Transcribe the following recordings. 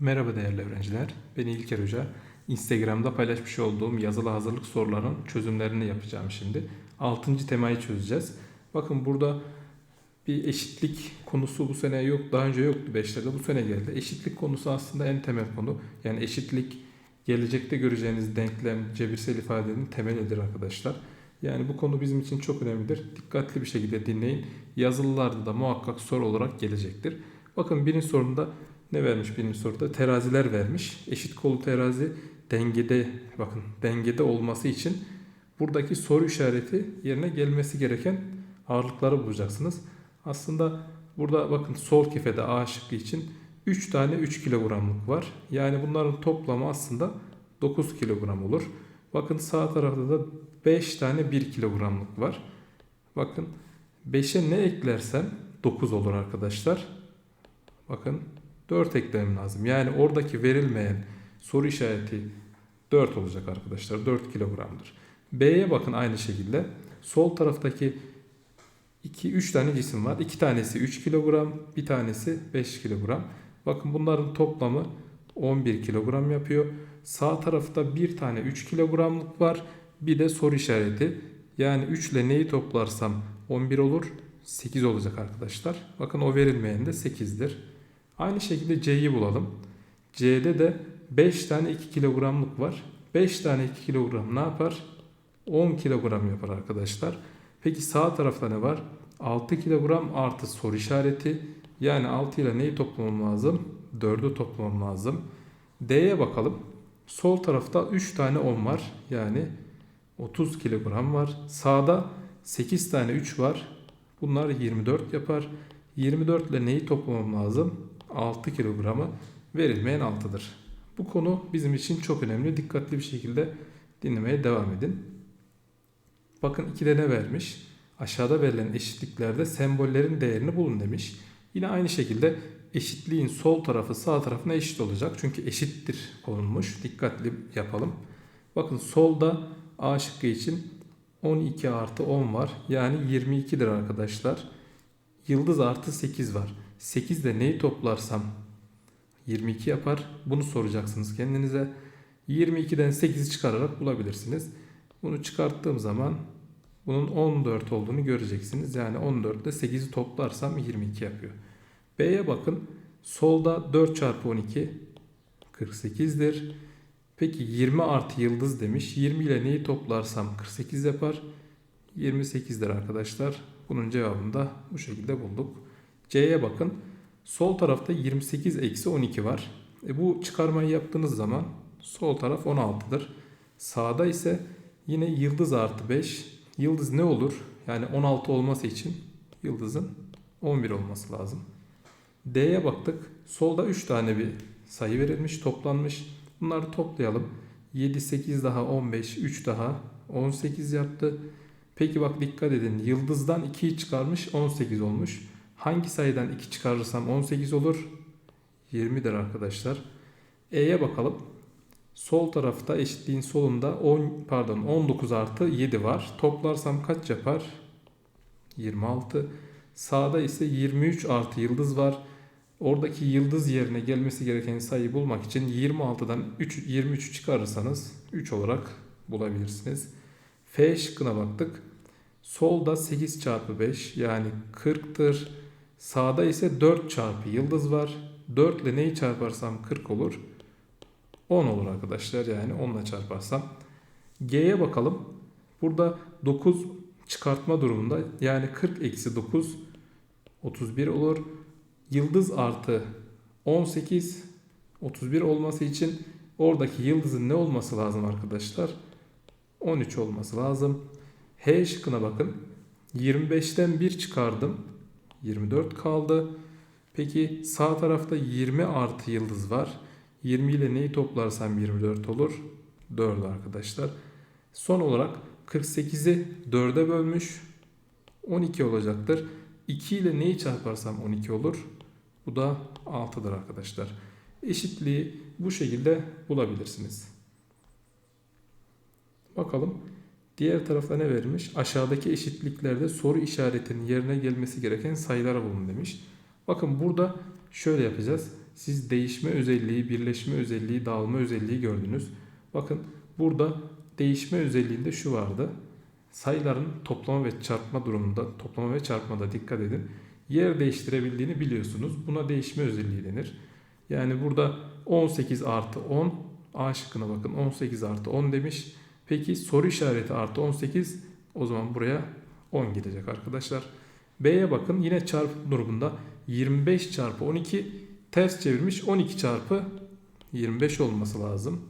Merhaba değerli öğrenciler. Ben İlker Hoca. Instagram'da paylaşmış olduğum yazılı hazırlık soruların çözümlerini yapacağım şimdi. 6. temayı çözeceğiz. Bakın burada bir eşitlik konusu bu sene yok. Daha önce yoktu 5'lerde. Bu sene geldi. Eşitlik konusu aslında en temel konu. Yani eşitlik gelecekte göreceğiniz denklem, cebirsel ifadenin temelidir arkadaşlar. Yani bu konu bizim için çok önemlidir. Dikkatli bir şekilde dinleyin. Yazılılarda da muhakkak soru olarak gelecektir. Bakın birinci sorunda ne vermiş birinci soruda? Teraziler vermiş. Eşit kolu terazi dengede bakın dengede olması için buradaki soru işareti yerine gelmesi gereken ağırlıkları bulacaksınız. Aslında burada bakın sol kefede A şıkkı için 3 tane 3 kilogramlık var. Yani bunların toplamı aslında 9 kilogram olur. Bakın sağ tarafta da 5 tane 1 kilogramlık var. Bakın 5'e ne eklersem 9 olur arkadaşlar. Bakın 4 eklemem lazım. Yani oradaki verilmeyen soru işareti 4 olacak arkadaşlar. 4 kilogramdır. B'ye bakın aynı şekilde. Sol taraftaki 2 3 tane cisim var. 2 tanesi 3 kilogram, bir tanesi 5 kilogram. Bakın bunların toplamı 11 kilogram yapıyor. Sağ tarafta bir tane 3 kilogramlık var. Bir de soru işareti. Yani 3 ile neyi toplarsam 11 olur. 8 olacak arkadaşlar. Bakın o verilmeyen de 8'dir. Aynı şekilde C'yi bulalım. C'de de 5 tane 2 kilogramlık var. 5 tane 2 kilogram ne yapar? 10 kilogram yapar arkadaşlar. Peki sağ tarafta ne var? 6 kilogram artı soru işareti. Yani 6 ile neyi toplamam lazım? 4'ü toplamam lazım. D'ye bakalım. Sol tarafta 3 tane 10 var. Yani 30 kilogram var. Sağda 8 tane 3 var. Bunlar 24 yapar. 24 ile neyi toplamam lazım? 6 kilogramı verilmeyen 6'dır. Bu konu bizim için çok önemli. Dikkatli bir şekilde dinlemeye devam edin. Bakın 2'de ne vermiş? Aşağıda verilen eşitliklerde sembollerin değerini bulun demiş. Yine aynı şekilde eşitliğin sol tarafı sağ tarafına eşit olacak. Çünkü eşittir konulmuş. Dikkatli yapalım. Bakın solda A şıkkı için 12 artı 10 var. Yani 22'dir arkadaşlar. Yıldız artı 8 var. 8 de neyi toplarsam 22 yapar. Bunu soracaksınız kendinize. 22'den 8'i çıkararak bulabilirsiniz. Bunu çıkarttığım zaman bunun 14 olduğunu göreceksiniz. Yani 14 ile 8'i toplarsam 22 yapıyor. B'ye bakın. Solda 4 çarpı 12 48'dir. Peki 20 artı yıldız demiş. 20 ile neyi toplarsam 48 yapar. 28'dir arkadaşlar. Bunun cevabını da bu şekilde bulduk. C'ye bakın. Sol tarafta 28 eksi 12 var. E bu çıkarmayı yaptığınız zaman sol taraf 16'dır. Sağda ise yine yıldız artı 5. Yıldız ne olur? Yani 16 olması için yıldızın 11 olması lazım. D'ye baktık. Solda 3 tane bir sayı verilmiş, toplanmış. Bunları toplayalım. 7, 8 daha 15, 3 daha 18 yaptı. Peki bak dikkat edin. Yıldızdan 2'yi çıkarmış 18 olmuş. Hangi sayıdan 2 çıkarırsam 18 olur? 20'dir arkadaşlar. E'ye bakalım. Sol tarafta eşitliğin solunda 10 pardon 19 artı 7 var. Toplarsam kaç yapar? 26. Sağda ise 23 artı yıldız var. Oradaki yıldız yerine gelmesi gereken sayıyı bulmak için 26'dan 3, 23'ü çıkarırsanız 3 olarak bulabilirsiniz. F şıkkına baktık. Solda 8 çarpı 5 yani 40'tır. Sağda ise 4 çarpı yıldız var. 4 ile neyi çarparsam 40 olur. 10 olur arkadaşlar yani 10 ile çarparsam. G'ye bakalım. Burada 9 çıkartma durumunda yani 40 eksi 9 31 olur. Yıldız artı 18 31 olması için oradaki yıldızın ne olması lazım arkadaşlar? 13 olması lazım. H şıkkına bakın. 25'ten 1 çıkardım. 24 kaldı. Peki sağ tarafta 20 artı yıldız var. 20 ile neyi toplarsam 24 olur? 4 arkadaşlar. Son olarak 48'i 4'e bölmüş. 12 olacaktır. 2 ile neyi çarparsam 12 olur? Bu da 6'dır arkadaşlar. Eşitliği bu şekilde bulabilirsiniz. Bakalım diğer tarafta ne vermiş? Aşağıdaki eşitliklerde soru işaretinin yerine gelmesi gereken sayılara bulun demiş. Bakın burada şöyle yapacağız. siz değişme özelliği, birleşme özelliği, dağılma özelliği gördünüz. Bakın burada değişme özelliğinde şu vardı. Sayıların toplama ve çarpma durumunda, toplama ve çarpmada dikkat edin. Yer değiştirebildiğini biliyorsunuz. Buna değişme özelliği denir. Yani burada 18 artı 10 A şıkkına bakın 18 artı 10 demiş. Peki soru işareti artı 18 o zaman buraya 10 gidecek arkadaşlar. B'ye bakın yine çarpım durumunda 25 çarpı 12 ters çevirmiş 12 çarpı 25 olması lazım.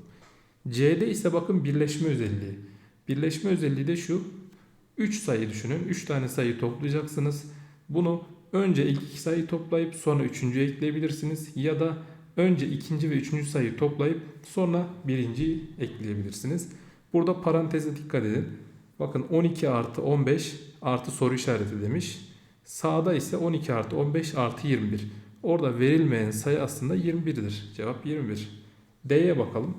C'de ise bakın birleşme özelliği. Birleşme özelliği de şu. 3 sayı düşünün. 3 tane sayı toplayacaksınız. Bunu önce ilk iki sayıyı toplayıp sonra üçüncüyü ekleyebilirsiniz. Ya da önce ikinci ve üçüncü sayıyı toplayıp sonra birinciyi ekleyebilirsiniz. Burada paranteze dikkat edin. Bakın 12 artı 15 artı soru işareti demiş. Sağda ise 12 artı 15 artı 21. Orada verilmeyen sayı aslında 21'dir. Cevap 21. D'ye bakalım.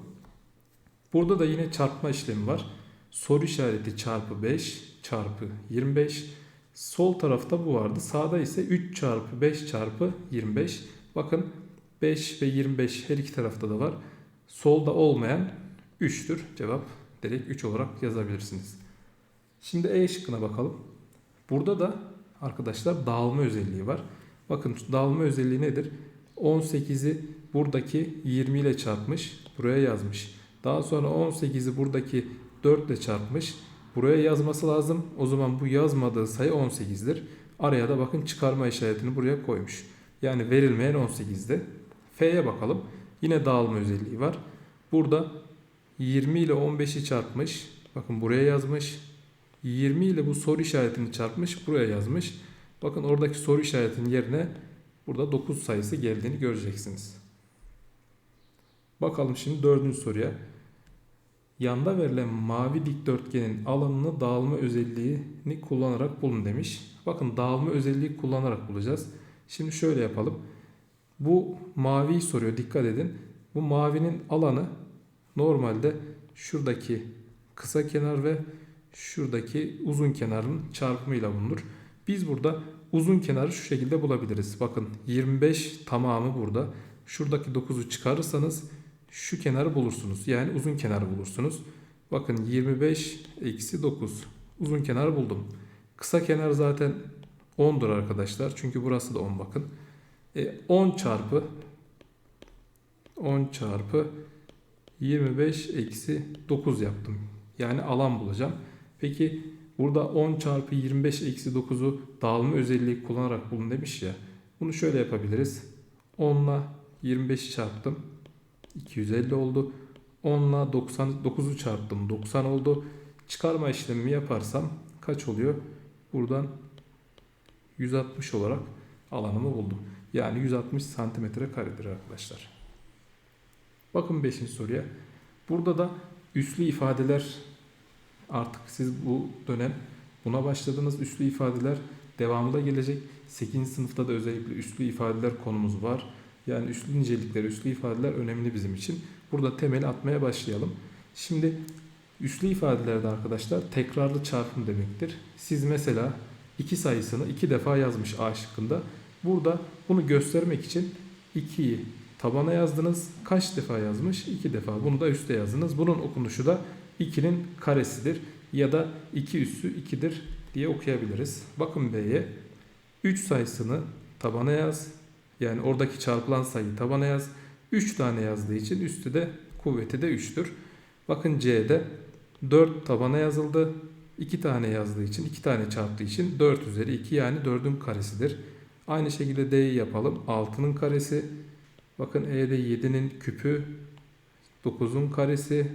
Burada da yine çarpma işlemi var. Soru işareti çarpı 5 çarpı 25. Sol tarafta bu vardı. Sağda ise 3 çarpı 5 çarpı 25. Bakın 5 ve 25 her iki tarafta da var. Solda olmayan 3'tür. Cevap direkt 3 olarak yazabilirsiniz. Şimdi E şıkkına bakalım. Burada da arkadaşlar dağılma özelliği var. Bakın dağılma özelliği nedir? 18'i buradaki 20 ile çarpmış. Buraya yazmış. Daha sonra 18'i buradaki 4 ile çarpmış. Buraya yazması lazım. O zaman bu yazmadığı sayı 18'dir. Araya da bakın çıkarma işaretini buraya koymuş. Yani verilmeyen 18'di. F'ye bakalım. Yine dağılma özelliği var. Burada 20 ile 15'i çarpmış. Bakın buraya yazmış. 20 ile bu soru işaretini çarpmış. Buraya yazmış. Bakın oradaki soru işaretinin yerine burada 9 sayısı geldiğini göreceksiniz. Bakalım şimdi dördüncü soruya. Yanda verilen mavi dikdörtgenin alanını dağılma özelliğini kullanarak bulun demiş. Bakın dağılma özelliği kullanarak bulacağız. Şimdi şöyle yapalım. Bu maviyi soruyor dikkat edin. Bu mavinin alanı normalde şuradaki kısa kenar ve şuradaki uzun kenarın çarpımıyla bulunur. Biz burada uzun kenarı şu şekilde bulabiliriz. Bakın 25 tamamı burada. Şuradaki 9'u çıkarırsanız şu kenarı bulursunuz. Yani uzun kenarı bulursunuz. Bakın 25 eksi 9. Uzun kenarı buldum. Kısa kenar zaten 10'dur arkadaşlar. Çünkü burası da 10 bakın. E, 10 çarpı 10 çarpı 25 eksi 9 yaptım. Yani alan bulacağım. Peki burada 10 çarpı 25 eksi 9'u dağılma özelliği kullanarak bulun demiş ya. Bunu şöyle yapabiliriz. 10 ile 25'i çarptım. 250 oldu. 10 ile 99'u çarptım. 90 oldu. Çıkarma işlemimi yaparsam kaç oluyor? Buradan 160 olarak alanımı buldum. Yani 160 santimetre karedir arkadaşlar. Bakın 5. soruya. Burada da üslü ifadeler artık siz bu dönem buna başladınız. Üslü ifadeler devamı da gelecek. 8. sınıfta da özellikle üslü ifadeler konumuz var. Yani üslü nicelikler, üslü ifadeler önemli bizim için. Burada temeli atmaya başlayalım. Şimdi üslü ifadelerde arkadaşlar tekrarlı çarpım demektir. Siz mesela iki sayısını iki defa yazmış A şıkkında. Burada bunu göstermek için 2'yi tabana yazdınız. Kaç defa yazmış? 2 defa. Bunu da üste yazdınız. Bunun okunuşu da 2'nin karesidir. Ya da 2 üssü 2'dir diye okuyabiliriz. Bakın B'ye 3 sayısını tabana yaz. Yani oradaki çarpılan sayıyı tabana yaz. 3 tane yazdığı için üstü de kuvveti de 3'tür. Bakın C'de 4 tabana yazıldı. 2 tane yazdığı için 2 tane çarptığı için 4 üzeri 2 yani 4'ün karesidir. Aynı şekilde D'yi yapalım. 6'nın karesi. Bakın E'de 7'nin küpü. 9'un karesi.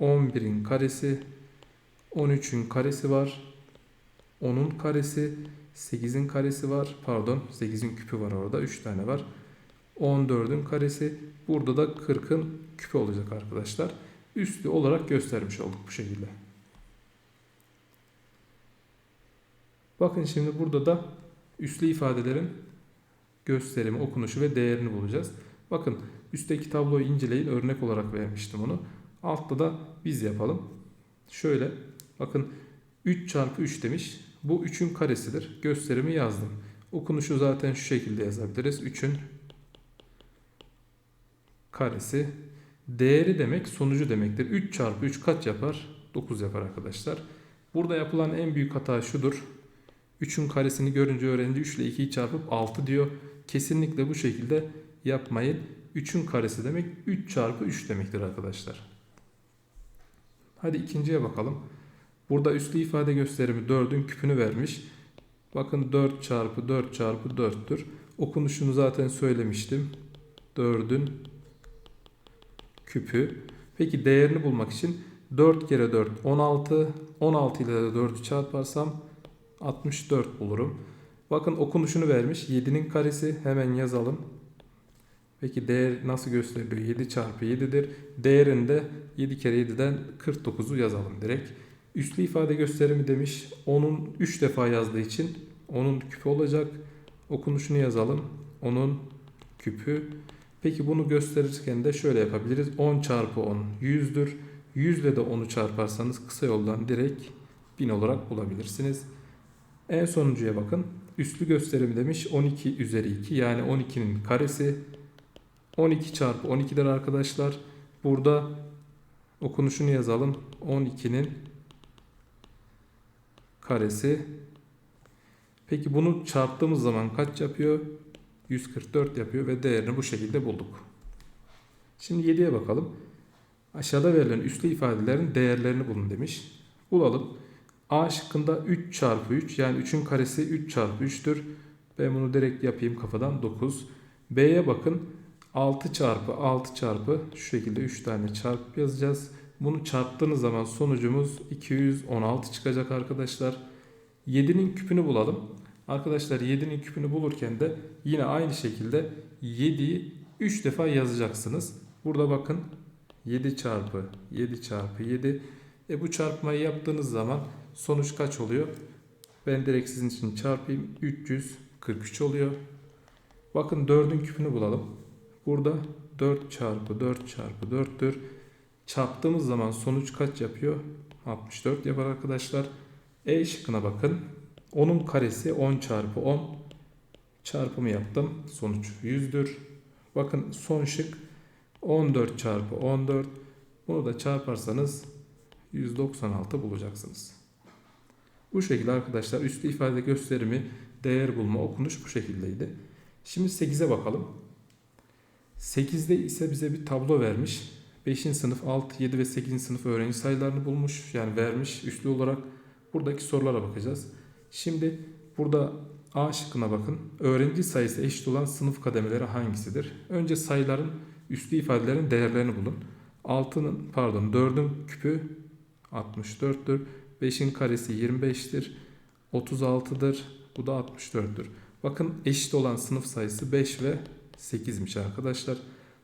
11'in karesi. 13'ün karesi var. 10'un karesi. 8'in karesi var. Pardon 8'in küpü var orada. 3 tane var. 14'ün karesi. Burada da 40'ın küpü olacak arkadaşlar. Üslü olarak göstermiş olduk bu şekilde. Bakın şimdi burada da üslü ifadelerin gösterimi, okunuşu ve değerini bulacağız. Bakın üstteki tabloyu inceleyin. Örnek olarak vermiştim onu. Altta da biz yapalım. Şöyle bakın 3 çarpı 3 demiş. Bu 3'ün karesidir. Gösterimi yazdım. Okunuşu zaten şu şekilde yazabiliriz. 3'ün karesi. Değeri demek sonucu demektir. 3 çarpı 3 kaç yapar? 9 yapar arkadaşlar. Burada yapılan en büyük hata şudur. 3'ün karesini görünce öğrenci 3 ile 2'yi çarpıp 6 diyor. Kesinlikle bu şekilde yapmayın. 3'ün karesi demek 3 çarpı 3 demektir arkadaşlar. Hadi ikinciye bakalım. Burada üslü ifade gösterimi 4'ün küpünü vermiş. Bakın 4 çarpı 4 çarpı 4'tür. Okunuşunu zaten söylemiştim. 4'ün küpü. Peki değerini bulmak için 4 kere 4 16. 16 ile de 4'ü çarparsam 64 bulurum. Bakın okunuşunu vermiş. 7'nin karesi hemen yazalım. Peki değer nasıl gösteriliyor? 7 çarpı 7'dir. Değerinde 7 kere 7'den 49'u yazalım direkt. Üslü ifade gösterimi demiş. Onun 3 defa yazdığı için onun küpü olacak. Okunuşunu yazalım. Onun küpü. Peki bunu gösterirken de şöyle yapabiliriz. 10 çarpı 10 100'dür. 100 ile de 10'u çarparsanız kısa yoldan direkt 1000 olarak bulabilirsiniz. En sonuncuya bakın. Üslü gösterimi demiş 12 üzeri 2 yani 12'nin karesi 12 çarpı 12'dir arkadaşlar. Burada okunuşunu yazalım. 12'nin karesi. Peki bunu çarptığımız zaman kaç yapıyor? 144 yapıyor ve değerini bu şekilde bulduk. Şimdi 7'ye bakalım. Aşağıda verilen üslü ifadelerin değerlerini bulun demiş. Bulalım. A şıkkında 3 çarpı 3 yani 3'ün karesi 3 çarpı 3'tür. Ben bunu direkt yapayım kafadan 9. B'ye bakın. 6 çarpı 6 çarpı şu şekilde 3 tane çarpıp yazacağız. Bunu çarptığınız zaman sonucumuz 216 çıkacak arkadaşlar. 7'nin küpünü bulalım. Arkadaşlar 7'nin küpünü bulurken de yine aynı şekilde 7'yi 3 defa yazacaksınız. Burada bakın 7 çarpı 7 çarpı 7. E bu çarpmayı yaptığınız zaman sonuç kaç oluyor? Ben direkt sizin için çarpayım. 343 oluyor. Bakın 4'ün küpünü bulalım. Burada 4 çarpı 4 çarpı 4'tür. Çarptığımız zaman sonuç kaç yapıyor? 64 yapar arkadaşlar. E şıkkına bakın. 10'un karesi 10 çarpı 10. Çarpımı yaptım. Sonuç 100'dür. Bakın son şık 14 çarpı 14. Bunu da çarparsanız 196 bulacaksınız. Bu şekilde arkadaşlar üstü ifade gösterimi, değer bulma, okunuş bu şekildeydi. Şimdi 8'e bakalım. 8'de ise bize bir tablo vermiş. 5. sınıf, 6, 7 ve 8. sınıf öğrenci sayılarını bulmuş. Yani vermiş üslü olarak. Buradaki sorulara bakacağız. Şimdi burada A şıkkına bakın. Öğrenci sayısı eşit olan sınıf kademeleri hangisidir? Önce sayıların üslü ifadelerin değerlerini bulun. 6'nın pardon 4'ün küpü 64'tür. 5'in karesi 25'tir. 36'dır. Bu da 64'tür. Bakın eşit olan sınıf sayısı 5 ve 8'miş arkadaşlar.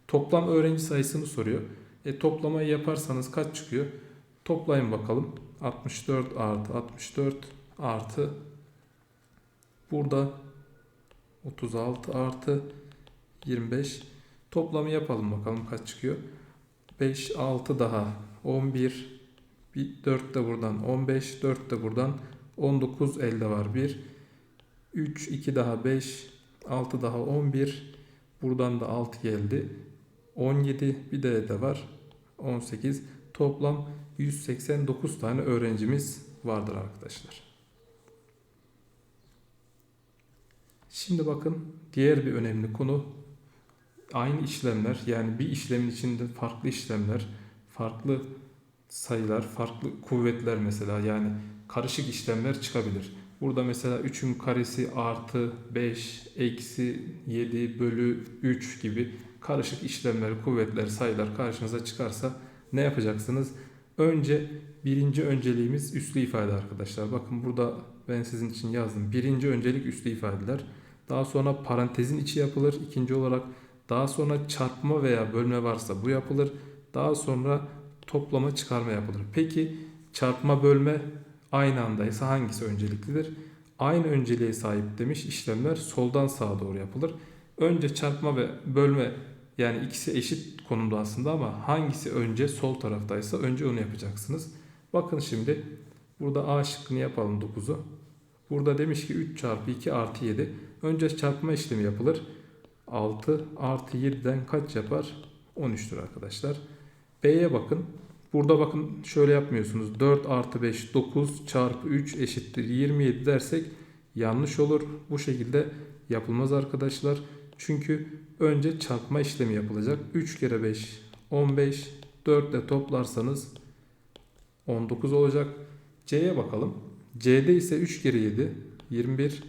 Toplam öğrenci sayısını soruyor. E toplamayı yaparsanız kaç çıkıyor? Toplayın bakalım. 64 artı 64 artı burada 36 artı 25 toplamı yapalım bakalım kaç çıkıyor. 5 6 daha 11 bir 4 de buradan 15 4 de buradan 19 elde var 1 3 2 daha 5 6 daha 11 buradan da 6 geldi. 17 bir de elde var. 18 toplam 189 tane öğrencimiz vardır arkadaşlar. Şimdi bakın diğer bir önemli konu. Aynı işlemler yani bir işlemin içinde farklı işlemler, farklı sayılar, farklı kuvvetler mesela yani karışık işlemler çıkabilir. Burada mesela 3'ün karesi artı 5 eksi 7 bölü 3 gibi karışık işlemler, kuvvetler, sayılar karşınıza çıkarsa ne yapacaksınız? Önce birinci önceliğimiz üslü ifade arkadaşlar. Bakın burada ben sizin için yazdım. Birinci öncelik üslü ifadeler. Daha sonra parantezin içi yapılır. İkinci olarak daha sonra çarpma veya bölme varsa bu yapılır. Daha sonra toplama çıkarma yapılır. Peki çarpma bölme aynı andaysa hangisi önceliklidir? Aynı önceliğe sahip demiş işlemler soldan sağa doğru yapılır. Önce çarpma ve bölme yani ikisi eşit konumda aslında ama hangisi önce sol taraftaysa önce onu yapacaksınız. Bakın şimdi burada A şıkkını yapalım 9'u. Burada demiş ki 3 çarpı 2 artı 7. Önce çarpma işlemi yapılır. 6 artı 7'den kaç yapar? 13'tür arkadaşlar. B'ye bakın. Burada bakın şöyle yapmıyorsunuz. 4 artı 5 9 çarpı 3 eşittir 27 dersek yanlış olur. Bu şekilde yapılmaz arkadaşlar. Çünkü önce çarpma işlemi yapılacak. 3 kere 5 15 4 ile toplarsanız 19 olacak. C'ye bakalım. C'de ise 3 kere 7 21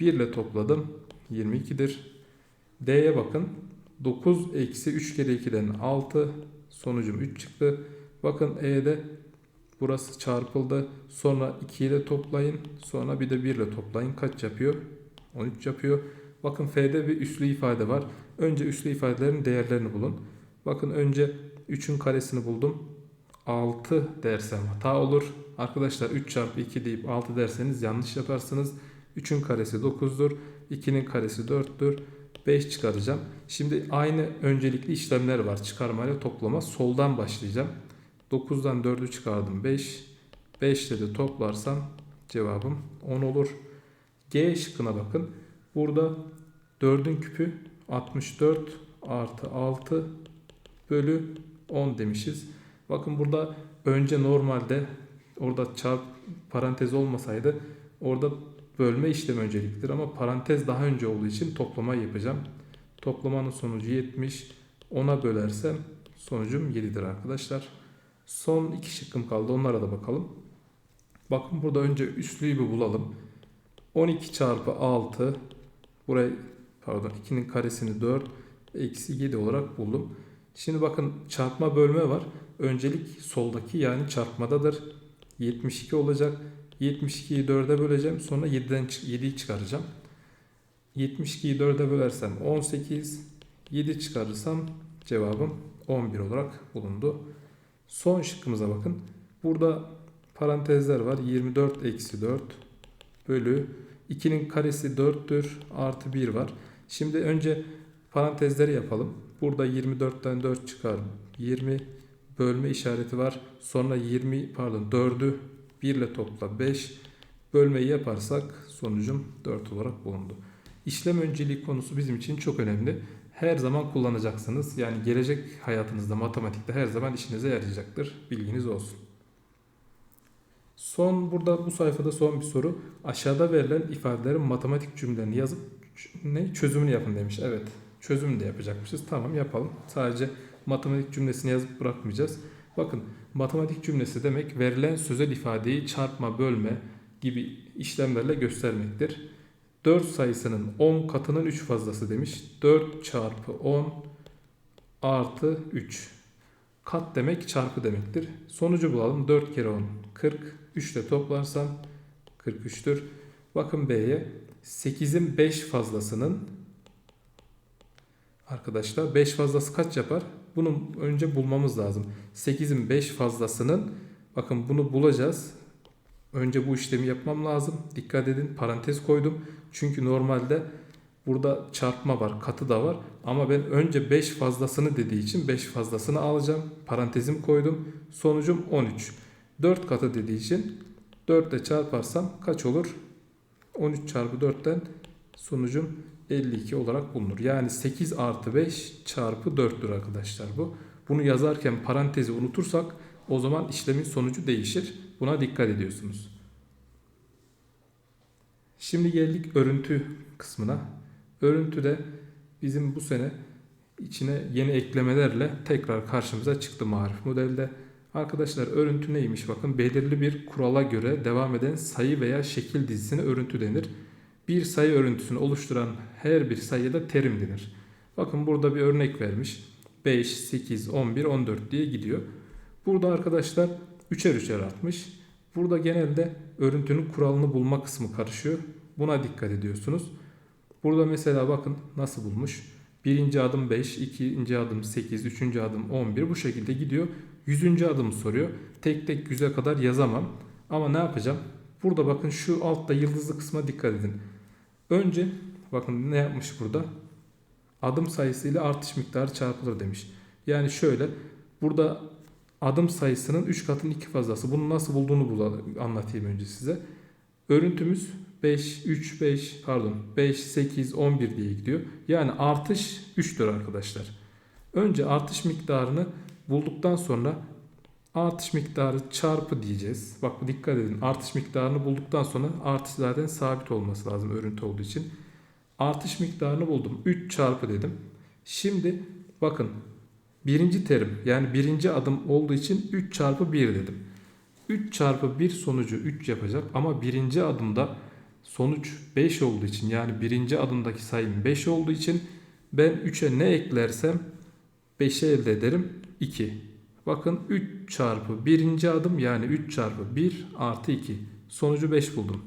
1 ile topladım 22'dir. D'ye bakın. 9 eksi 3 kere 2'den 6 sonucum 3 çıktı. Bakın E'de burası çarpıldı. Sonra 2 ile toplayın. Sonra bir de 1 ile toplayın. Kaç yapıyor? 13 yapıyor. Bakın F'de bir üslü ifade var. Önce üslü ifadelerin değerlerini bulun. Bakın önce 3'ün karesini buldum. 6 dersem hata olur. Arkadaşlar 3 çarpı 2 deyip 6 derseniz yanlış yaparsınız. 3'ün karesi 9'dur. 2'nin karesi 4'tür. 5 çıkaracağım. Şimdi aynı öncelikli işlemler var. Çıkarma ile toplama. Soldan başlayacağım. 9'dan 4'ü çıkardım 5. 5 ile de toplarsam cevabım 10 olur. G şıkkına bakın. Burada 4'ün küpü 64 artı 6 bölü 10 demişiz. Bakın burada önce normalde orada çarp parantez olmasaydı orada bölme işlemi önceliktir ama parantez daha önce olduğu için toplama yapacağım. Toplamanın sonucu 70. 10'a bölersem sonucum 7'dir arkadaşlar. Son iki şıkkım kaldı. Onlara da bakalım. Bakın burada önce üslüyü bir bulalım. 12 çarpı 6 burayı pardon 2'nin karesini 4 eksi 7 olarak buldum. Şimdi bakın çarpma bölme var. Öncelik soldaki yani çarpmadadır. 72 olacak. 72'yi 4'e böleceğim. Sonra 7'den 7'yi çıkaracağım. 72'yi 4'e bölersem 18. 7 çıkarırsam cevabım 11 olarak bulundu. Son şıkkımıza bakın. Burada parantezler var. 24 eksi 4 bölü 2'nin karesi 4'tür. Artı 1 var. Şimdi önce parantezleri yapalım. Burada 24'ten 4 çıkar. 20 bölme işareti var. Sonra 20 pardon 4'ü 1 ile topla 5 bölmeyi yaparsak sonucum 4 olarak bulundu. İşlem önceliği konusu bizim için çok önemli. Her zaman kullanacaksınız. Yani gelecek hayatınızda matematikte her zaman işinize yarayacaktır. Bilginiz olsun. Son burada bu sayfada son bir soru. Aşağıda verilen ifadelerin matematik cümlelerini yazıp ne çözümünü yapın demiş. Evet. Çözümünü de yapacakmışız. Tamam yapalım. Sadece matematik cümlesini yazıp bırakmayacağız. Bakın matematik cümlesi demek verilen sözel ifadeyi çarpma, bölme gibi işlemlerle göstermektir. 4 sayısının 10 katının 3 fazlası demiş. 4 çarpı 10 artı 3. Kat demek çarpı demektir. Sonucu bulalım. 4 kere 10 40. 3 ile toplarsam 43'tür. Bakın B'ye 8'in 5 fazlasının arkadaşlar 5 fazlası kaç yapar? Bunu önce bulmamız lazım. 8'in 5 fazlasının bakın bunu bulacağız. Önce bu işlemi yapmam lazım. Dikkat edin parantez koydum. Çünkü normalde burada çarpma var, katı da var. Ama ben önce 5 fazlasını dediği için 5 fazlasını alacağım. Parantezim koydum. Sonucum 13. 4 katı dediği için 4 ile çarparsam kaç olur? 13 çarpı 4'ten sonucum 52 olarak bulunur. Yani 8 artı 5 çarpı 4'tür arkadaşlar bu. Bunu yazarken parantezi unutursak o zaman işlemin sonucu değişir. Buna dikkat ediyorsunuz. Şimdi geldik örüntü kısmına. Örüntüde bizim bu sene içine yeni eklemelerle tekrar karşımıza çıktı marif modelde. Arkadaşlar örüntü neymiş bakın belirli bir kurala göre devam eden sayı veya şekil dizisine örüntü denir. Bir sayı örüntüsünü oluşturan her bir sayıya da terim denir. Bakın burada bir örnek vermiş. 5, 8, 11, 14 diye gidiyor. Burada arkadaşlar üçer üçer artmış. Burada genelde örüntünün kuralını bulma kısmı karışıyor. Buna dikkat ediyorsunuz. Burada mesela bakın nasıl bulmuş. Birinci adım 5, ikinci adım 8, üçüncü adım 11 bu şekilde gidiyor. Yüzüncü adımı soruyor. Tek tek yüze kadar yazamam. Ama ne yapacağım? Burada bakın şu altta yıldızlı kısma dikkat edin. Önce bakın ne yapmış burada? Adım sayısıyla artış miktarı çarpılır demiş. Yani şöyle burada adım sayısının 3 katının 2 fazlası. Bunu nasıl bulduğunu anlatayım önce size. Örüntümüz 5, 3, 5 pardon 5, 8, 11 diye gidiyor. Yani artış 3'tür arkadaşlar. Önce artış miktarını bulduktan sonra artış miktarı çarpı diyeceğiz. Bak dikkat edin artış miktarını bulduktan sonra artış zaten sabit olması lazım örüntü olduğu için. Artış miktarını buldum. 3 çarpı dedim. Şimdi bakın birinci terim yani birinci adım olduğu için 3 çarpı 1 dedim. 3 çarpı 1 sonucu 3 yapacak ama birinci adımda sonuç 5 olduğu için yani birinci adımdaki sayım 5 olduğu için ben 3'e ne eklersem 5'i elde ederim 2. Bakın 3 çarpı birinci adım yani 3 çarpı 1 artı 2. Sonucu 5 buldum.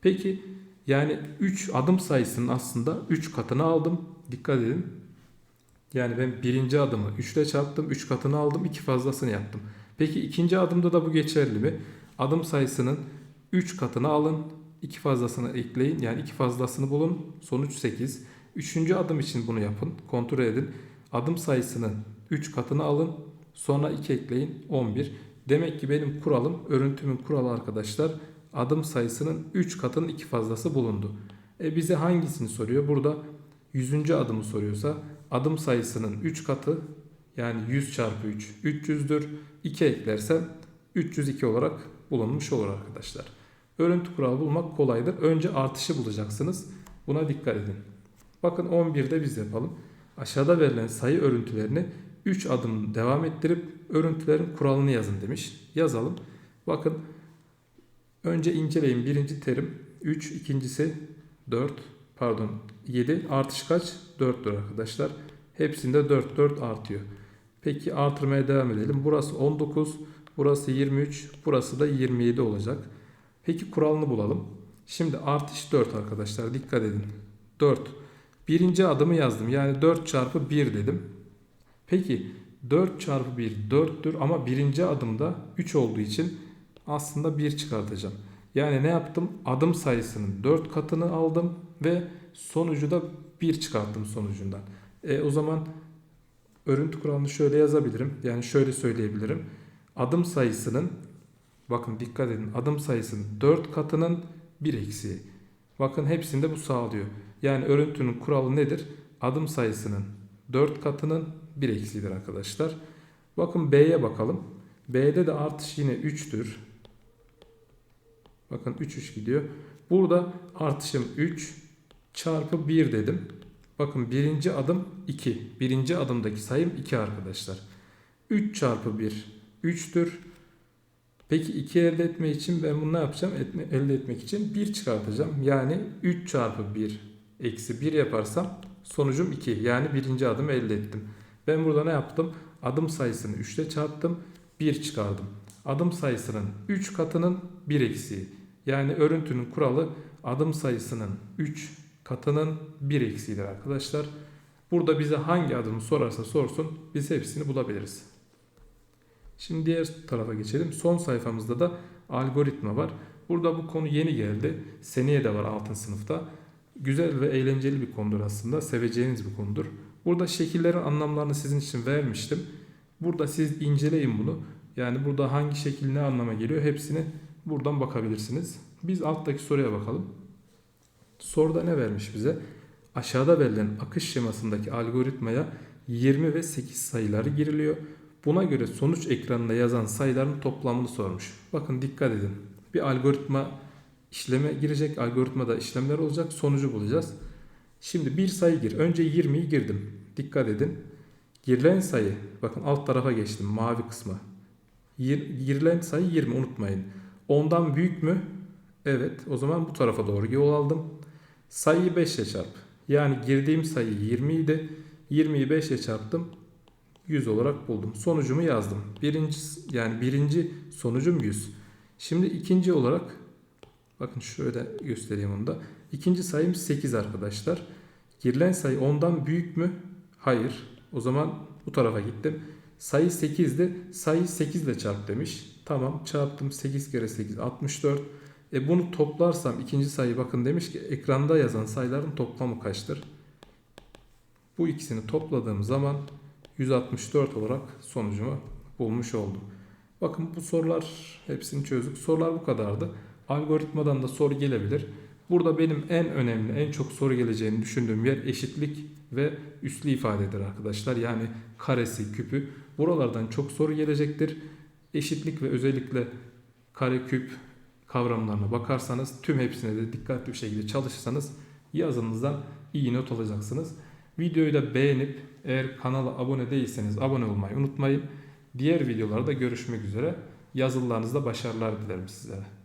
Peki yani 3 adım sayısının aslında 3 katını aldım. Dikkat edin. Yani ben birinci adımı 3 ile çarptım. 3 katını aldım. 2 fazlasını yaptım. Peki ikinci adımda da bu geçerli mi? Adım sayısının 3 katını alın. 2 fazlasını ekleyin. Yani 2 fazlasını bulun. Sonuç 8. Üçüncü adım için bunu yapın. Kontrol edin. Adım sayısının 3 katını alın. Sonra 2 ekleyin. 11. Demek ki benim kuralım, örüntümün kuralı arkadaşlar adım sayısının 3 katının 2 fazlası bulundu. E bize hangisini soruyor? Burada 100. adımı soruyorsa adım sayısının 3 katı yani 100 çarpı 3 300'dür. 2 eklersem 302 olarak bulunmuş olur arkadaşlar. Örüntü kuralı bulmak kolaydır. Önce artışı bulacaksınız. Buna dikkat edin. Bakın 11'de biz yapalım. Aşağıda verilen sayı örüntülerini 3 adım devam ettirip örüntülerin kuralını yazın demiş. Yazalım. Bakın önce inceleyin. Birinci terim 3, ikincisi 4, pardon 7. Artış kaç? 4'tür arkadaşlar. Hepsinde 4, 4 artıyor. Peki artırmaya devam edelim. Burası 19, burası 23, burası da 27 olacak. Peki kuralını bulalım. Şimdi artış 4 arkadaşlar. Dikkat edin. 4. Birinci adımı yazdım. Yani 4 çarpı 1 dedim. Peki 4 çarpı 1 4'tür ama birinci adımda 3 olduğu için aslında 1 çıkartacağım. Yani ne yaptım? Adım sayısının 4 katını aldım ve sonucu da 1 çıkarttım sonucundan. E, o zaman örüntü kuralını şöyle yazabilirim. Yani şöyle söyleyebilirim. Adım sayısının bakın dikkat edin adım sayısının 4 katının 1 eksiği. Bakın hepsinde bu sağlıyor. Yani örüntünün kuralı nedir? Adım sayısının 4 katının 1 eksiğidir arkadaşlar. Bakın B'ye bakalım. B'de de artış yine 3'tür. Bakın 3 3 gidiyor. Burada artışım 3 çarpı 1 dedim. Bakın birinci adım 2. Birinci adımdaki sayım 2 arkadaşlar. 3 çarpı 1 3'tür. Peki 2 elde etmek için ben bunu ne yapacağım? Etme, elde etmek için 1 çıkartacağım. Yani 3 çarpı 1 eksi 1 yaparsam sonucum 2. Yani birinci adım elde ettim. Ben burada ne yaptım? Adım sayısını 3 ile çarptım. 1 çıkardım. Adım sayısının 3 katının 1 eksiği. Yani örüntünün kuralı adım sayısının 3 katının 1 eksiğidir arkadaşlar. Burada bize hangi adımı sorarsa sorsun biz hepsini bulabiliriz. Şimdi diğer tarafa geçelim. Son sayfamızda da algoritma var. Burada bu konu yeni geldi. Seneye de var 6. sınıfta. Güzel ve eğlenceli bir konudur aslında. Seveceğiniz bir konudur. Burada şekillerin anlamlarını sizin için vermiştim. Burada siz inceleyin bunu. Yani burada hangi şekil ne anlama geliyor hepsini buradan bakabilirsiniz. Biz alttaki soruya bakalım. Soruda ne vermiş bize? Aşağıda verilen akış şemasındaki algoritmaya 20 ve 8 sayıları giriliyor. Buna göre sonuç ekranında yazan sayıların toplamını sormuş. Bakın dikkat edin. Bir algoritma işleme girecek. Algoritmada işlemler olacak. Sonucu bulacağız. Şimdi bir sayı gir. Önce 20'yi girdim. Dikkat edin. Girilen sayı, bakın alt tarafa geçtim mavi kısma. Girilen sayı 20 unutmayın. Ondan büyük mü? Evet. O zaman bu tarafa doğru yol aldım. Sayıyı 5 ile çarp. Yani girdiğim sayı 20 idi. 20'yi 5 ile çarptım. 100 olarak buldum. Sonucumu yazdım. Birinci yani birinci sonucum 100. Şimdi ikinci olarak bakın şöyle göstereyim onu da. İkinci sayım 8 arkadaşlar. Girilen sayı ondan büyük mü? Hayır. O zaman bu tarafa gittim. Sayı 8'di. Sayı 8 ile çarp demiş. Tamam çarptım 8 kere 8 64. E bunu toplarsam ikinci sayı bakın demiş ki ekranda yazan sayıların toplamı kaçtır? Bu ikisini topladığım zaman 164 olarak sonucumu bulmuş oldum. Bakın bu sorular hepsini çözdük. Sorular bu kadardı. Algoritmadan da soru gelebilir. Burada benim en önemli, en çok soru geleceğini düşündüğüm yer eşitlik ve üslü ifadedir arkadaşlar. Yani karesi, küpü. Buralardan çok soru gelecektir. Eşitlik ve özellikle kare, küp kavramlarına bakarsanız tüm hepsine de dikkatli bir şekilde çalışırsanız yazınızdan iyi not alacaksınız. Videoyu da beğenip eğer kanala abone değilseniz abone olmayı unutmayın. Diğer videolarda görüşmek üzere. Yazılılarınızda başarılar dilerim sizlere.